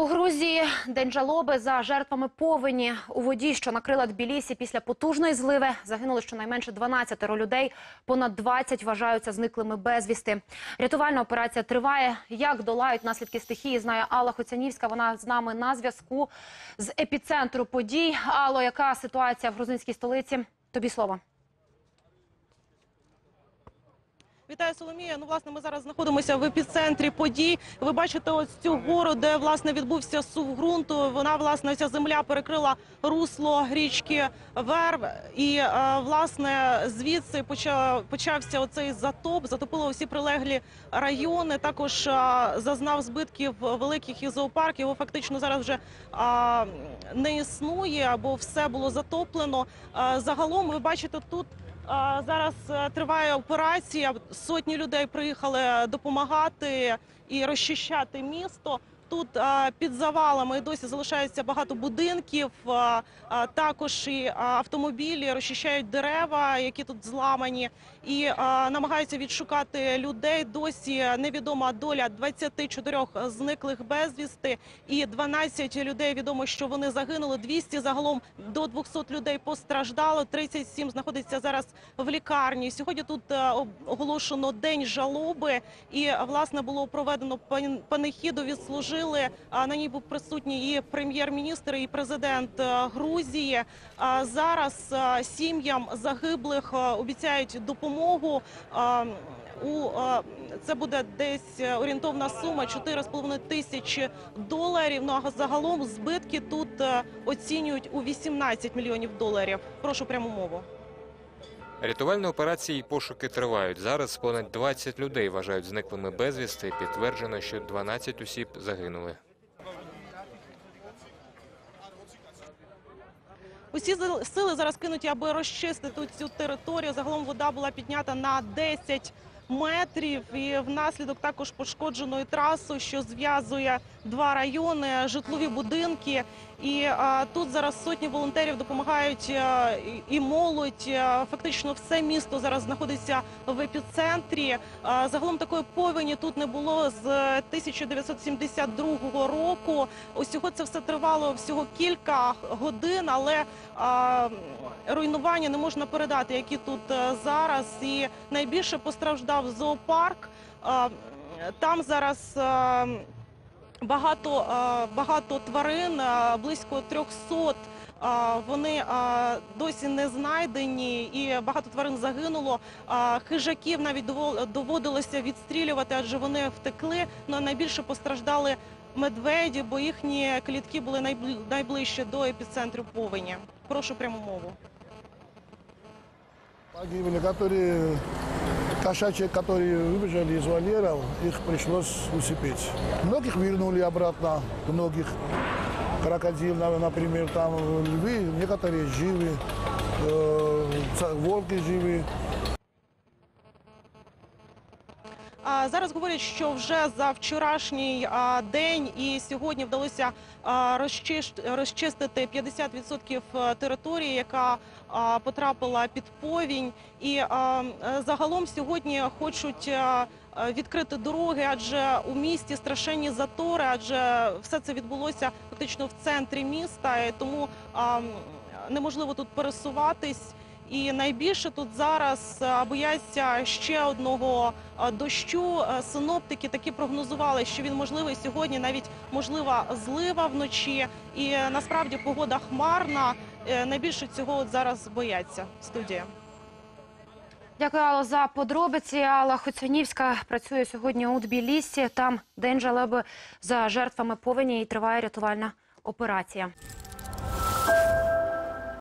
У Грузії день жалоби за жертвами повені у воді, що накрила Тбілісі після потужної зливи. Загинули щонайменше 12 людей. Понад 20 вважаються зниклими безвісти. Рятувальна операція триває. Як долають наслідки стихії, знає Алла Хоцянівська. Вона з нами на зв'язку з епіцентру подій. Алло, яка ситуація в грузинській столиці? Тобі слово. Вітаю, Соломія. Ну, власне, ми зараз знаходимося в епіцентрі подій. Ви бачите ось цю гору, де власне відбувся сув ґрунту. Вона власне ця земля перекрила русло річки Верб. І е, власне звідси почав, почався оцей затоп. Затопило усі прилеглі райони. Також е, зазнав збитків великих і зоопарк. Його фактично зараз вже не існує, або все було затоплено. Е, загалом ви бачите тут. Зараз е, триває операція. Сотні людей приїхали допомагати і розчищати місто. Тут під завалами досі залишається багато будинків. Також і автомобілі розчищають дерева, які тут зламані, і намагаються відшукати людей. Досі невідома доля 24 зниклих безвісти і 12 людей відомо, що вони загинули. 200 загалом до 200 людей постраждало. 37 знаходиться зараз в лікарні. Сьогодні тут е, оголошено день жалоби, і власне було проведено пан- панихіду. А на ній був присутній і прем'єр-міністр, і президент е, Грузії. Зараз е, сім'ям загиблих е, обіцяють допомогу. У це буде десь орієнтовна сума 4,5 тисячі доларів. Ну а загалом збитки тут оцінюють у 18 мільйонів доларів. Прошу пряму мову. Рятувальні операції і пошуки тривають. Зараз понад 20 людей вважають зниклими безвісти. Підтверджено, що 12 осіб загинули. Усі сили зараз кинуті, аби розчистити цю територію. Загалом вода була піднята на 10 метрів, і внаслідок також пошкодженої траси, що зв'язує два райони, житлові будинки. І а, тут зараз сотні волонтерів допомагають а, і- і молодь. А, фактично, все місто зараз знаходиться в епіцентрі. А, загалом такої повені тут не було з 1972 року. Усього це все тривало всього кілька годин, але а, руйнування не можна передати, які тут е, зараз. І найбільше постраждав зоопарк. Там зараз. Багато, багато тварин, близько 300 е, вони досі не знайдені, і багато тварин загинуло. Хижаків навіть доводилося відстрілювати, адже вони втекли. Ну, найбільше постраждали медведі, бо їхні клітки були найближче до епіцентру повені. Прошу пряму мову. Погибли, которые кошачьи, которые выбежали из вольеров, их пришлось усыпить. Многих вернули обратно, многих. Крокодил, на- например, там львы, некоторые живы, э, волки живы. Зараз говорять, що вже за вчорашній день і сьогодні вдалося розчистити 50% території, яка потрапила під повінь. І е, загалом сьогодні хочуть е, відкрити дороги, адже у місті страшенні затори, адже все це відбулося фактично в центрі міста, тому неможливо тут пересуватись. І найбільше тут зараз е, бояться ще одного е, дощу. Е, Синоптики таки прогнозували, що він можливий сьогодні, навіть можлива злива вночі. І насправді погода хмарна. Найбільше цього от зараз бояться студія. Дякую, Алло, за подробиці. Алла Хоцянівська працює сьогодні у Тбілісі. Там день жалоби за жертвами повені і триває рятувальна операція.